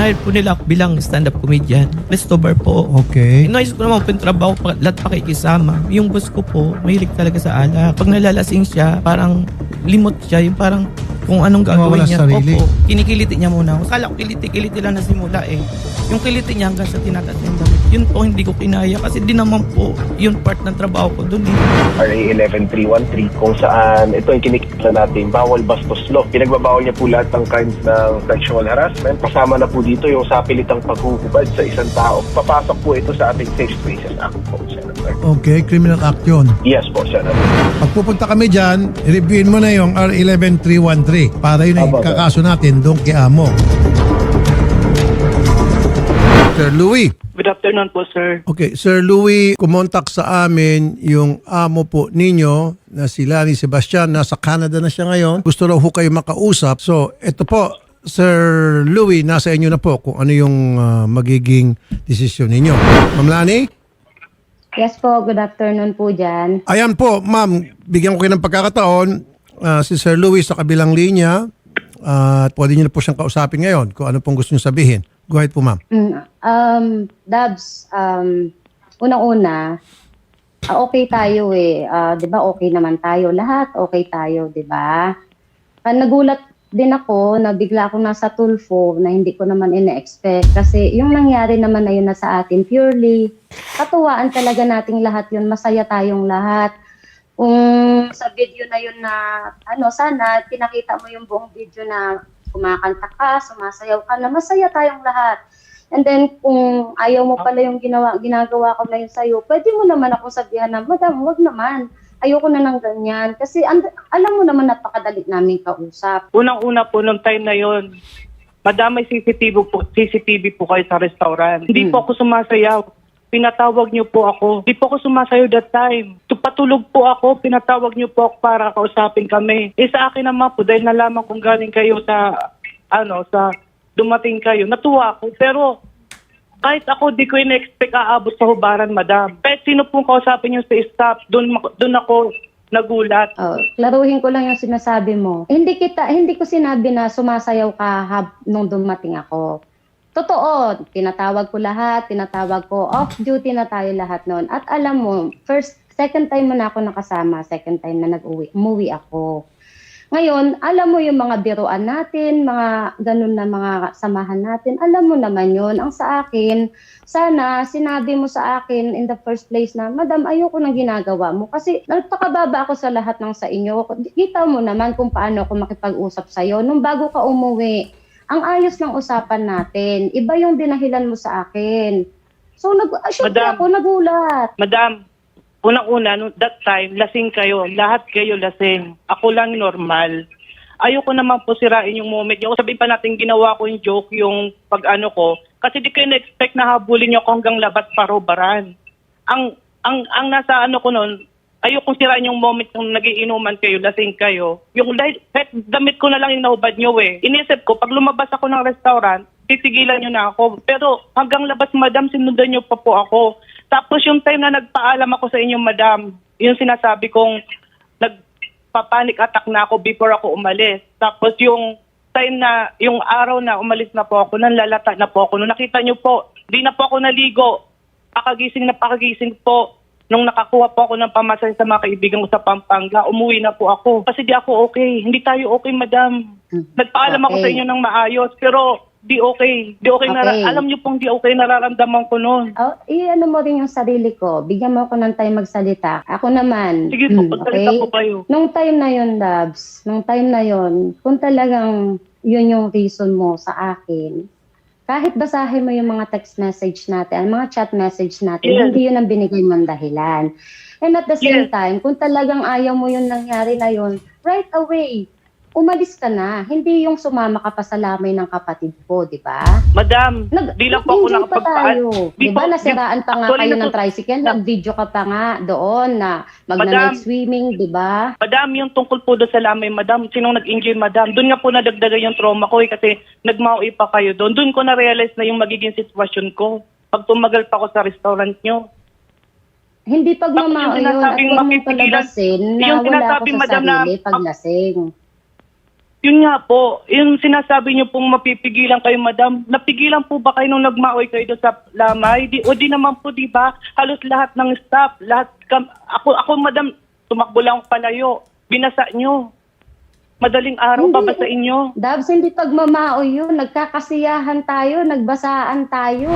Na-hire po nila ako bilang stand-up comedian. Restobar po. Okay. Inayos ko naman po yung trabaho, pa- lahat pakikisama. Yung boss ko po, mahilig talaga sa alak. Pag nalalasing siya, parang limot siya. Yung parang kung anong gagawin Nawawala niya. sa sarili. Opo, kinikiliti niya muna ako. Kala ko kiliti-kiliti lang na simula eh. Yung kiliti niya hanggang sa tinatas niya yung damit. Yun po hindi ko kinaya kasi di naman po yung part ng trabaho ko dun eh. RA 11313 kung saan ito yung kinikita natin bawal bastos law. Pinagbabawal niya po lahat ng kinds ng sexual harassment. Kasama na po dito yung sapilitang paghuhubad sa isang tao. Papasok po ito sa ating Safe Spaces Act po, Senator. Okay, criminal act yun. Yes po, Senator. Pag pupunta kami dyan, reviewin mo na yung R11313 para yun ang kakaso natin doon kay Amo. Sir Louis. Good afternoon po, sir. Okay, Sir Louis, kumontak sa amin yung amo po ninyo na si Lani Sebastian. Nasa Canada na siya ngayon. Gusto raw ho kayo makausap. So, ito po, Sir Louis, nasa inyo na po kung ano yung ah, magiging desisyon ninyo. Ma'am Lani? Yes po, good afternoon po dyan. Ayan po, ma'am, bigyan ko kayo ng pagkakataon. Ah, si Sir Louis sa kabilang linya. Ah, At pwede niyo na po siyang kausapin ngayon kung ano pong gusto niyo sabihin. Go ahead po, ma'am. Mm, Um, Dabs, um, unang-una, ah, okay tayo eh. Ah, 'di ba okay naman tayo lahat, okay tayo, 'di ba? Ah, nagulat din ako na bigla akong nasa Tulfo na hindi ko naman ina-expect kasi yung nangyari naman na yun na sa atin purely katuwaan talaga nating lahat yun masaya tayong lahat kung sa video na yun na ano sana pinakita mo yung buong video na kumakanta ka, sumasayaw ka na masaya tayong lahat. And then kung ayaw mo pala yung ginawa ginagawa ko na yun sa'yo, pwede mo naman ako sabihan na, Madam, wag naman. Ayoko na ng ganyan. Kasi and, alam mo naman napakadali namin kausap. Unang-una po, nung time na yon, madamay CCTV po, CCTV po kayo sa restaurant. Hindi po ako sumasayaw. Pinatawag niyo po ako. Hindi po ako sumasayaw that time. Patulog po ako, pinatawag niyo po ako para kausapin kami. Eh sa akin naman po, dahil nalaman kong galing kayo sa, ano, sa dumating kayo, natuwa ako. Pero kahit ako, di ko in-expect aabot sa hubaran, madam. Kahit sino pong kausapin niyo sa staff, doon, doon ako nagulat. Oh, klaruhin ko lang yung sinasabi mo. Hindi kita hindi ko sinabi na sumasayaw ka hab nung dumating ako. Totoo, tinatawag ko lahat, tinatawag ko off duty na tayo lahat noon. At alam mo, first second time mo na ako nakasama, second time na nag-uwi, umuwi ako. Ngayon, alam mo yung mga biruan natin, mga ganun na mga samahan natin, alam mo naman yun. Ang sa akin, sana sinabi mo sa akin in the first place na, Madam, ayoko nang ginagawa mo. Kasi nagpakababa ako sa lahat ng sa inyo. Kita mo naman kung paano ako makipag-usap sa'yo. Nung bago ka umuwi, ang ayos ng usapan natin. Iba yung dinahilan mo sa akin. So, nag ah, syempre Madam. ako nagulat. Madam, unang-una, no, that time, lasing kayo. Lahat kayo lasing. Ako lang normal. Ayoko naman po sirain yung moment niyo. Sabihin pa natin ginawa ko yung joke, yung pag-ano ko. Kasi di kayo na-expect na habulin niyo ako hanggang labas parobaran. Ang, ang, ang nasa ano ko noon, ayokong sirain yung moment yung nagiinuman kayo, lasing kayo. Yung dahil, kahit damit ko na lang yung nahubad niyo eh. Inisip ko, pag lumabas ako ng restaurant, titigilan niyo na ako. Pero hanggang labas, madam, sinundan niyo pa po ako. Tapos yung time na nagpaalam ako sa inyo, madam, yung sinasabi kong nagpapanik attack na ako before ako umalis. Tapos yung time na, yung araw na umalis na po ako, nanlalata na po ako. Nung nakita niyo po, di na po ako naligo. Pakagising na pakagising po. Nung nakakuha po ako ng pamasahe sa mga kaibigan ko sa Pampanga, umuwi na po ako. Kasi di ako okay. Hindi tayo okay, madam. Nagpaalam ako Okay. sa inyo ng maayos, pero di okay. Di okay, Okay. alam niyo pong di okay nararamdaman ko noon. Oh, i-ano mo rin yung sarili ko. Bigyan mo ako ng time magsalita. Ako naman. Sige po, hmm, pagsalita po kayo. Nung time na yun, Labs, nung time na yun, kung talagang yun yung reason mo sa akin, kahit basahin mo yung mga text message natin, ang mga chat message natin, Yes. hindi yun ang binigay mong dahilan. And at the same Yes. time, kung talagang ayaw mo yung nangyari na yun, right away, umalis ka na. Hindi yung sumama ka pa sa lamay ng kapatid ko, di ba? Madam, Nag, di lang po ako nakapagpaan. Di ba, nasiraan pa nga kayo ng tricycle, nag-video ka pa nga doon na magna-night swimming, di ba? Madam, yung tungkol po doon sa lamay, madam, sinong nag-enjoy, madam? Doon nga po nadagdagan yung trauma ko eh, kasi nagmaui pa kayo doon. Doon ko na-realize na yung magiging sitwasyon ko. Pag tumagal pa ako sa restaurant nyo. Hindi pag mamao yun at huwag mong palabasin na wala sinasabing, sa madam, na- sarili pag lasing. Yun nga po, yung sinasabi niyo pong mapipigilan kayo, madam. Napigilan po ba kayo nung nagmaoy kayo doon sa lamay? Di, o di naman po, di ba? Halos lahat ng staff, lahat, kam, ako, ako, madam, tumakbo lang ako palayo. Binasa niyo. Madaling araw, Hindi. babasain niyo. Dabs, hindi pagmamao yun. Nagkakasiyahan tayo, nagbasaan tayo.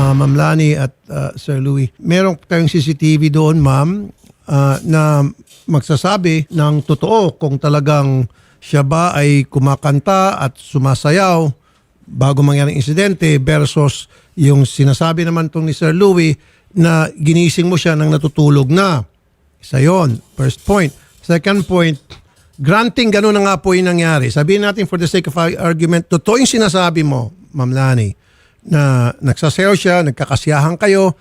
Ah, Ma'am Lani at ah, Sir Louis, meron kayong CCTV doon, ma'am, ah, na magsasabi ng totoo kung talagang siya ba ay kumakanta at sumasayaw bago mangyaring insidente versus yung sinasabi naman tong ni Sir Louis na ginising mo siya nang natutulog na. Isa yon, first point. Second point, granting gano'n na nga po yung nangyari. Sabihin natin for the sake of argument, totoo yung sinasabi mo, Ma'am Lani, na nagsasayaw siya, nagkakasiyahan kayo,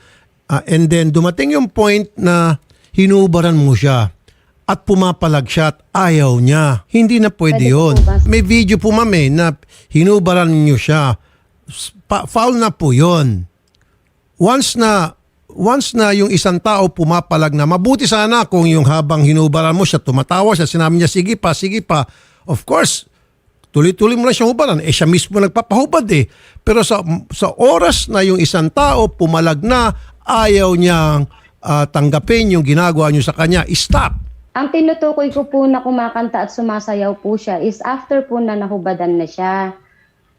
ah, and then dumating yung point na hinubaran mo siya at pumapalag siya at ayaw niya. Hindi na pwede Pwede yun. May video po ma'am eh, na hinubaran niyo siya. Pa- foul na po yun. Once na once na yung isang tao pumapalag na mabuti sana kung yung habang hinubaran mo siya tumatawa siya sinabi niya sige pa sige pa. Of course tuloy-tuloy mo na siyang hubaran. Eh siya mismo nagpapahubad eh. Pero sa sa oras na yung isang tao pumalag na ayaw niyang ah, tanggapin yung ginagawa niyo sa kanya. Stop Ang tinutukoy ko po na kumakanta at sumasayaw po siya is after po na nahubadan na siya.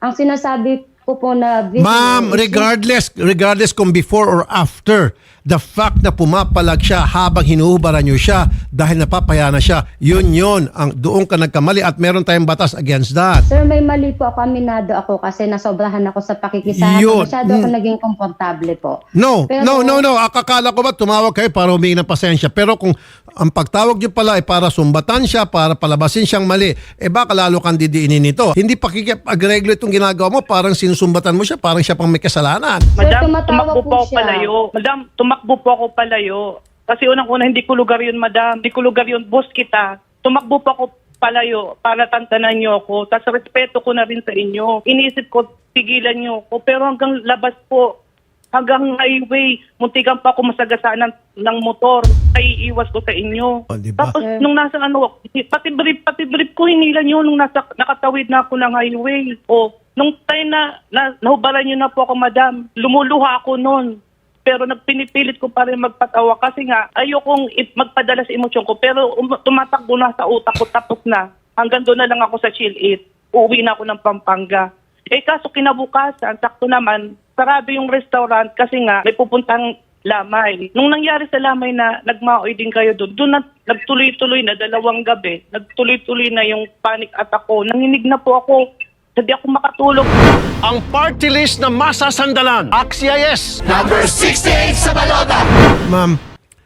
Ang sinasabi ko po na Ma'am, regardless, regardless kung before or after, the fact na pumapalag siya habang hinuhubaran niyo siya dahil napapaya na siya, yun yun, ang, doon ka nagkamali at meron tayong batas against that. Sir, may mali po ako, aminado ako kasi nasobrahan ako sa pakikisama. Yun. Masyado ako Mm. naging komportable po. No, Pero- no, no, no. Akakala ko ba tumawag kayo para humingi ng pasensya. Pero kung ang pagtawag niyo pala ay para sumbatan siya, para palabasin siyang mali, eh baka lalo kang didiinin nito. Hindi pakikipagreglo itong ginagawa mo, parang sinusumbatan mo siya, parang siya pang may kasalanan. Sir, Madam, tumatawa tumakbo po po siya. palayo. Madam, tumakbo po ako palayo. Kasi unang-una, hindi ko lugar yun, madam. Hindi ko lugar yun, boss kita. Tumakbo po ako palayo para tantanan niyo ako. Tapos respeto ko na rin sa inyo. Inisip ko, tigilan niyo ako. Pero hanggang labas po, hanggang highway, muntikan pa ako masagasaan ng, ng motor. Ay iwas ko sa inyo. O, di ba? Tapos Sir. nung nasa ano, pati brief, pati brief ko hinilan nyo nung nasa, nakatawid na ako ng highway. O, nung time na, na nahubaran nyo na po ako, madam, lumuluha ako noon. Pero nagpinipilit ko pa rin magpatawa kasi nga ayokong magpadala sa emosyon ko. Pero um, tumatakbo na sa utak ko, tapos na. Hanggang doon na lang ako sa chill it. Uuwi na ako ng Pampanga. Eh kaso kinabukasan, sakto naman, sarado yung restaurant kasi nga may pupuntang lamay. Nung nangyari sa lamay na nagmaoy din kayo doon, doon na, nagtuloy-tuloy na dalawang gabi, nagtuloy-tuloy na yung panic attack ko. Nanginig na po ako. Hindi ako makatulog. Ang party list na masasandalan. Axia yes! Ma'am,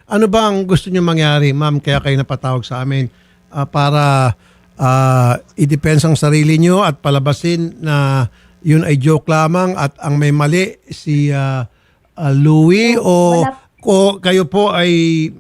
ano ba ang gusto niyo mangyari? Ma'am, kaya kayo napatawag sa amin ah, para ah, i-defense ang sarili niyo at palabasin na yun ay joke lamang at ang may mali si ah, ah, Louie o, Wala- o kayo po ay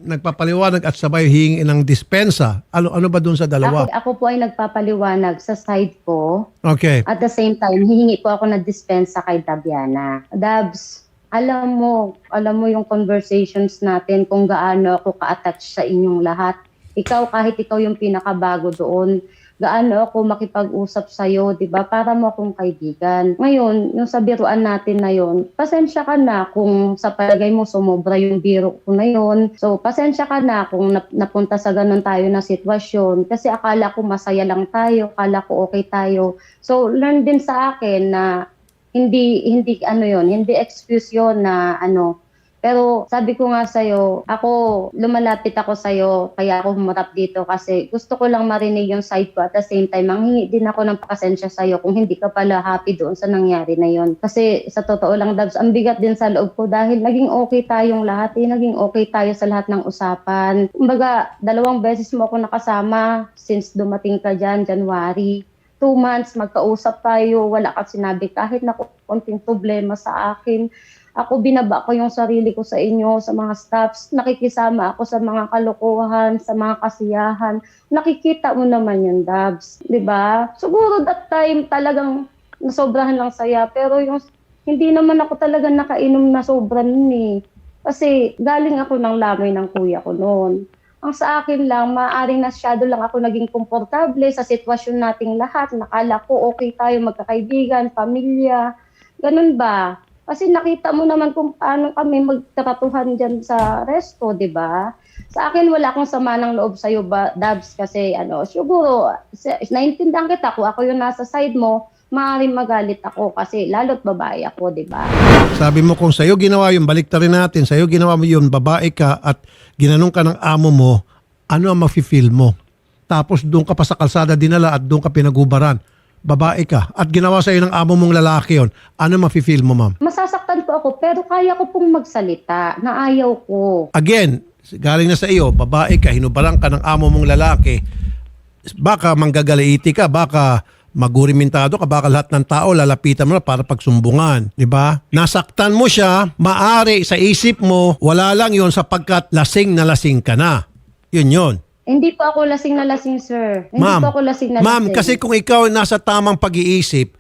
nagpapaliwanag at sabay hingi ng dispensa. Ano ano ba dun sa dalawa? Ako, ako po ay nagpapaliwanag sa side ko. Okay. At the same time, hihingi po ako ng dispensa kay Dabiana. Dabs, alam mo, alam mo yung conversations natin kung gaano ako ka-attach sa inyong lahat. Ikaw, kahit ikaw yung pinakabago doon, gaano ako makipag-usap sa'yo, di ba? Para mo akong kaibigan. Ngayon, yung sa biruan natin na yon, pasensya ka na kung sa palagay mo sumobra yung biro ko na yon. So, pasensya ka na kung nap- napunta sa ganun tayo na sitwasyon. Kasi akala ko masaya lang tayo, akala ko okay tayo. So, learn din sa akin na hindi hindi ano yon, hindi excuse yon na ano. Pero sabi ko nga sa'yo, ako, lumalapit ako sa'yo, kaya ako humarap dito kasi gusto ko lang marinig yung side ko at the same time, manghingi din ako ng pakasensya sa'yo kung hindi ka pala happy doon sa nangyari na yon. Kasi sa totoo lang, Dabs, ang bigat din sa loob ko dahil naging okay tayong lahat, eh, naging okay tayo sa lahat ng usapan. Kumbaga, dalawang beses mo ako nakasama since dumating ka dyan, January two months, magkausap tayo, wala kang sinabi kahit na konting problema sa akin. Ako binaba ko yung sarili ko sa inyo, sa mga staffs, nakikisama ako sa mga kalokohan, sa mga kasiyahan. Nakikita mo naman yung Dabs, di ba? Siguro that time talagang nasobrahan lang saya, pero yung hindi naman ako talaga nakainom na sobra nun eh. Kasi galing ako ng lamay ng kuya ko noon. Ang sa akin lang, maaaring nasyado lang ako naging komportable sa sitwasyon nating lahat. Nakala ko okay tayo magkakaibigan, pamilya. Ganun ba? Kasi nakita mo naman kung paano kami magtratuhan dyan sa resto, di ba? Sa akin, wala akong sama ng loob sa'yo, ba, Dabs, kasi ano, siguro, naintindihan kita kung ako yung nasa side mo, maaaring magalit ako kasi lalo't babae ako, di ba? Sabi mo kung sa'yo ginawa yun, balik rin natin, sa'yo ginawa mo yun, babae ka at ginanong ka ng amo mo, ano ang mafe-feel mo? Tapos doon ka pa sa kalsada dinala at doon ka pinagubaran. Babae ka at ginawa sa'yo ng amo mong lalaki yon. Ano mafe-feel mo, ma'am? Masasaktan po ako, pero kaya ko pong magsalita na ayaw ko. Again, galing na sa iyo, babae ka, hinubaran ka ng amo mong lalaki, baka manggagalaiti ka, baka magurimintado ka, baka lahat ng tao lalapitan mo na para pagsumbungan. Di ba? Nasaktan mo siya, maari sa isip mo, wala lang yon sapagkat lasing na lasing ka na. Yun yun. Hindi po ako lasing na lasing, sir. Hindi Ma'am, po ako lasing na ma'am, lasing. kasi kung ikaw ay nasa tamang pag-iisip,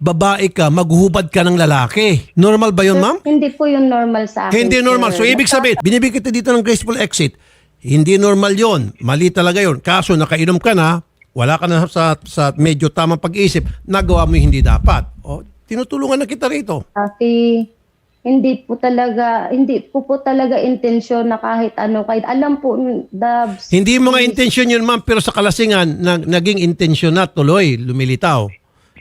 babae ka, maghuhubad ka ng lalaki. Normal ba yun, Sir, ma'am? Hindi po yung normal sa akin. Hindi sir. normal. So, ibig sabihin, binibigyan kita dito ng graceful exit. Hindi normal yon. Mali talaga yon. Kaso, nakainom ka na, wala ka na sa, sa medyo tamang pag-iisip, nagawa mo yung hindi dapat. O, tinutulungan na kita rito. Kasi hindi po talaga, hindi po po talaga intensyon na kahit ano, kahit alam po, Dabs. Hindi mo nga intensyon yun, ma'am, pero sa kalasingan, nag, naging intensyon na tuloy, lumilitaw.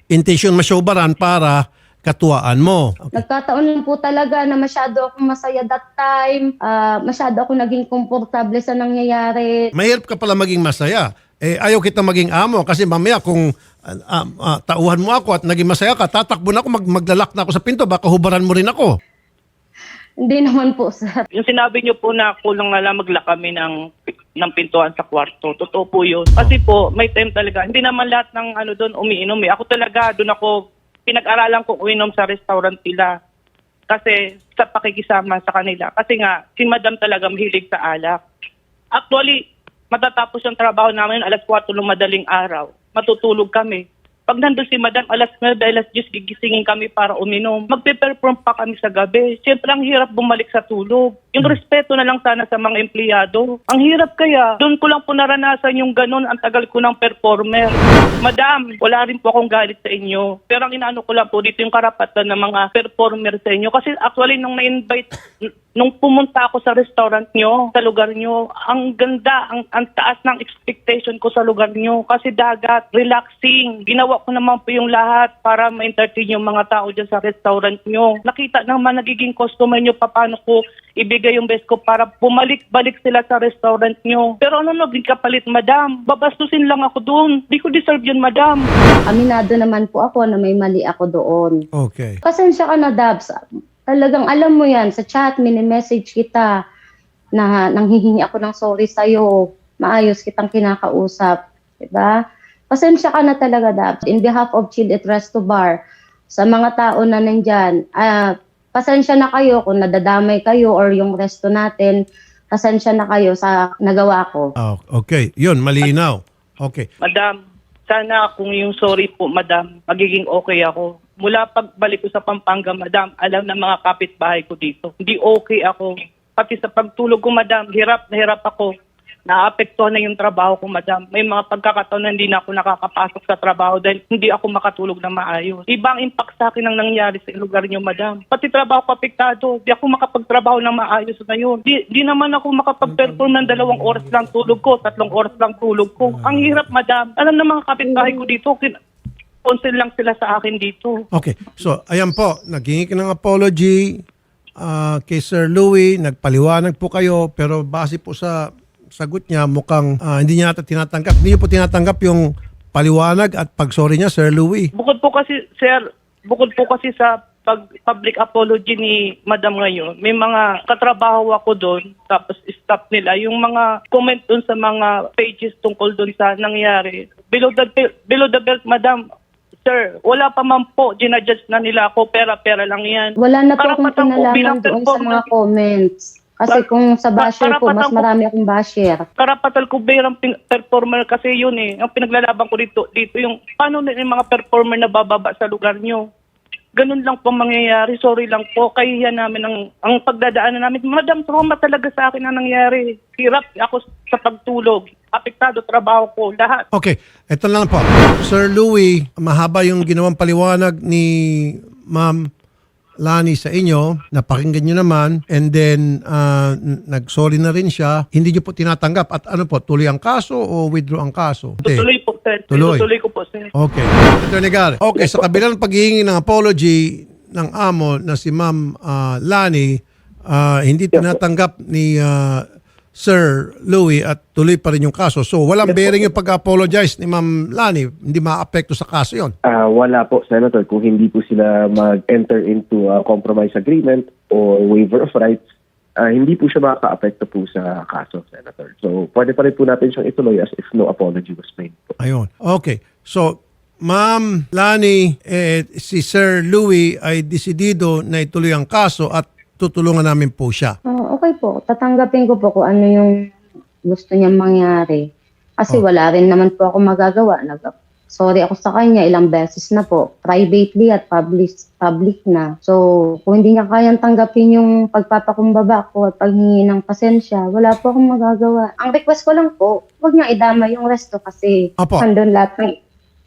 Intensyon masyubaran para katuwaan mo. Nagkataon lang po talaga na masyado akong masaya that time. Ah, masyado ako naging komportable sa nangyayari. Mahirap ka pala maging masaya. Eh, ayaw kita maging amo kasi mamaya kung ah, ah, ah, tauhan mo ako at naging masaya ka, tatakbo na ako, mag, maglalak na ako sa pinto, baka hubaran mo rin ako. Hindi naman po, sir. Yung sinabi niyo po na kulang na lang magla kami ng ng pintuan sa kwarto. Totoo po yun. Kasi po, may time talaga. Hindi naman lahat ng ano doon umiinom eh. Ako talaga, doon ako, pinag-aralan ko uminom sa restaurant nila. Kasi sa pakikisama sa kanila. Kasi nga, si madam talaga mahilig sa alak. Actually, matatapos yung trabaho namin alas 4 ng madaling araw. Matutulog kami. Pag nandun si madam, alas 9, alas 10, gigisingin kami para uminom. Magpe-perform pa kami sa gabi. Siyempre, ang hirap bumalik sa tulog. Yung respeto na lang sana sa mga empleyado. Ang hirap kaya. Doon ko lang po naranasan yung ganun. Ang tagal ko ng performer. Madam, wala rin po akong galit sa inyo. Pero ang inaano ko lang po dito yung karapatan ng mga performer sa inyo. Kasi actually, nung na-invite, nung pumunta ako sa restaurant nyo, sa lugar nyo, ang ganda, ang, ang taas ng expectation ko sa lugar nyo. Kasi dagat, relaxing. Ginawa ko naman po yung lahat para ma-entertain yung mga tao dyan sa restaurant nyo. Nakita naman nagiging customer nyo pa paano ko ibigay yung best ko para bumalik-balik sila sa restaurant nyo. Pero ano naging kapalit, madam? Babastusin lang ako doon. Di ko deserve yun, madam. Aminado naman po ako na may mali ako doon. Okay. Pasensya ka na, Dabs. Talagang alam mo yan, sa chat, mini-message kita na nanghihingi ako ng sorry sa'yo. Maayos kitang kinakausap. Diba? Pasensya ka na talaga, Dabs. In behalf of Chill It Resto Bar, sa mga tao na nandyan, ah, pasensya na kayo kung nadadamay kayo or yung resto natin, pasensya na kayo sa nagawa ko. Ah, okay. Yun, malinaw. Okay. Madam, sana kung yung sorry po, madam, magiging okay ako. Mula pagbalik ko sa Pampanga, madam, alam ng mga kapitbahay ko dito. Hindi okay ako. Pati sa pagtulog ko, madam, hirap na hirap ako. Naapektuhan na yung trabaho ko, madam. May mga pagkakataon na hindi na ako nakakapasok sa trabaho dahil hindi ako makatulog na maayos. Ibang impact sa akin ang nangyari sa lugar niyo, madam. Pati trabaho ko apektado. Di ako makapagtrabaho ng maayos ngayon. Di, di naman ako makapag-perform ng dalawang oras lang tulog ko, tatlong oras lang tulog ko. Ang hirap, madam. Alam ng mga kapitbahay ko dito, kin- sponsor lang sila sa akin dito. Okay. So, ayan po, naghingi ka ng apology ah, kay Sir Louie, nagpaliwanag po kayo, pero base po sa sagot niya, mukhang ah, hindi niya ata tinatanggap. Hindi niyo po tinatanggap yung paliwanag at pag-sorry niya, Sir Louie. Bukod po kasi, sir, bukod po kasi sa pag public apology ni Madam ngayon, may mga katrabaho ako doon, tapos staff nila, yung mga comment doon sa mga pages tungkol doon sa nangyari. Below the, below the belt, Madam, sir, wala pa man po, ginadjudge na nila ako, pera-pera lang yan. Wala na po akong Karapatan ko bilang kinalaman doon sa mga comments. Kasi Par- kung sa basher po, karapatan mas ko- marami akong basher. karapatan ko berang pin- performer kasi yun eh. Ang pinaglalaban ko dito, dito yung paano na yung mga performer na bababa sa lugar nyo. ganun lang po mangyayari. Sorry lang po. Kaya namin ang, ang pagdadaanan namin. Madam, trauma talaga sa akin ang nangyari. Hirap ako sa pagtulog. Apektado trabaho ko. Lahat. Okay, eto lang po. Sir Louis, mahaba yung ginawang paliwanag ni Ma'am Lani sa inyo, napakinggan nyo naman, and then uh, nag-sorry na rin siya. Hindi nyo po tinatanggap. At ano po, tuloy ang kaso o withdraw ang kaso? Hindi. Tutuloy po, sir. Tuloy. Tutuloy ko po, sir. Okay. Attorney Gar. Okay, sa kabilang paghihingi ng apology ng amo na si Ma'am ah, Lani, ah, hindi tinatanggap ni ah, Sir Louis at tuloy pa rin yung kaso. So, walang bearing yung pag-apologize ni Ma'am Lani. Hindi maapekto sa kaso yon. Ah, wala po, Senator. Kung hindi po sila mag-enter into a compromise agreement or waiver of rights, ah, hindi po siya makaka-apekto po sa kaso, Senator. So, pwede pa rin po natin siyang ituloy as if no apology was made po. Ayun. Okay. So, Ma'am Lani, eh, si Sir Louis ay desidido na ituloy ang kaso at tutulungan namin po siya. Oh, okay po. Tatanggapin ko po kung ano yung gusto niyang mangyari. Kasi Oh. wala rin naman po ako magagawa. Nag Sorry ako sa kanya ilang beses na po. Privately at public, public na. So, kung hindi niya kayang tanggapin yung pagpapakumbaba ko at paghingi ng pasensya, wala po akong magagawa. Ang request ko lang po, huwag niya idama yung resto kasi Apo. andun lahat ng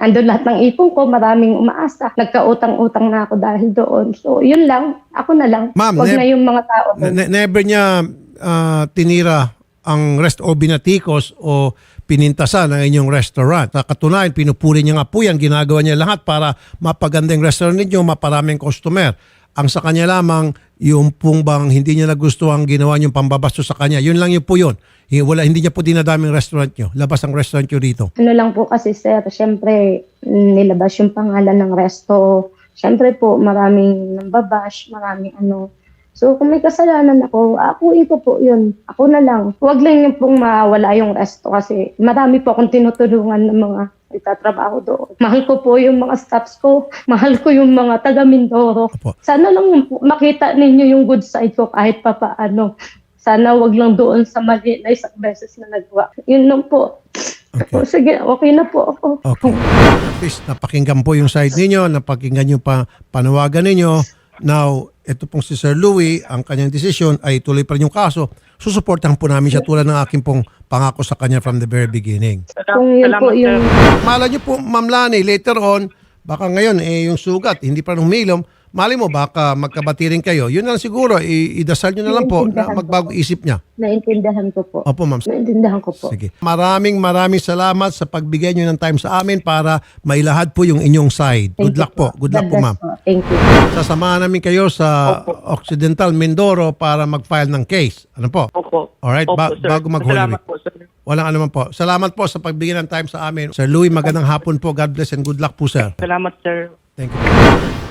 andun lahat ng ipon ko, maraming umaasa. Nagkautang-utang na ako dahil doon. So, yun lang. Ako na lang. Ma'am, Huwag ne- na yung mga tao. Ne- ne- never niya ah, tinira ang rest o binatikos o pinintasan ang inyong restaurant. Sa katunayan, pinupuri niya nga po yan. Ginagawa niya lahat para mapaganda yung restaurant ninyo, maparaming customer. Ang sa kanya lamang, yung pong bang hindi niya nagustuhan ginawa niyong pambabasto sa kanya. Yun lang yun po yun. Wala, hindi niya po dinadaming restaurant niyo. Labas ang restaurant niyo dito. Ano lang po kasi sir, syempre nilabas yung pangalan ng resto. Syempre po maraming nambabash, maraming ano. So kung may kasalanan ako, akuin ko po yun. Ako na lang. Huwag lang yung pong mawala yung resto kasi marami po akong tinutulungan ng mga nagtatrabaho doon. Mahal ko po yung mga staffs ko. Mahal ko yung mga taga Mindoro. Opo. Sana lang makita ninyo yung good side ko kahit pa paano. Sana wag lang doon sa mali na isang beses na nagawa. Yun lang po. Okay. O, sige, okay na po ako. Okay. At least napakinggan po yung side ninyo, napakinggan yung pa, panawagan ninyo. Now, ito pong si Sir Louis, ang kanyang desisyon ay tuloy pa rin yung kaso. Susuportahan po namin siya tulad ng aking pong pangako sa kanya from the very beginning. Kung yun po yung... Mala niyo po, Ma'am Lani, later on, baka ngayon eh, yung sugat, hindi pa humilom, mali mo baka magkabati rin kayo. Yun na lang siguro, i- idasal nyo na lang po na magbago isip niya. Naintindihan ko po. Opo, ma'am. Naintindihan ko po. Sige. Maraming maraming salamat sa pagbigay nyo ng time sa amin para mailahad po yung inyong side. Thank Good luck po. Good luck po, ma'am. Thank you. Sasamahan namin kayo sa Occidental Mindoro para mag-file ng case. Ano po? Opo. Alright, Opo, ba- sir. bago mag-Holy Salamat Week. po, sir. Walang anuman po. Salamat po sa pagbigay ng time sa amin. Sir Louis, magandang hapon po. God bless and good luck po, sir. Salamat, sir. Thank you.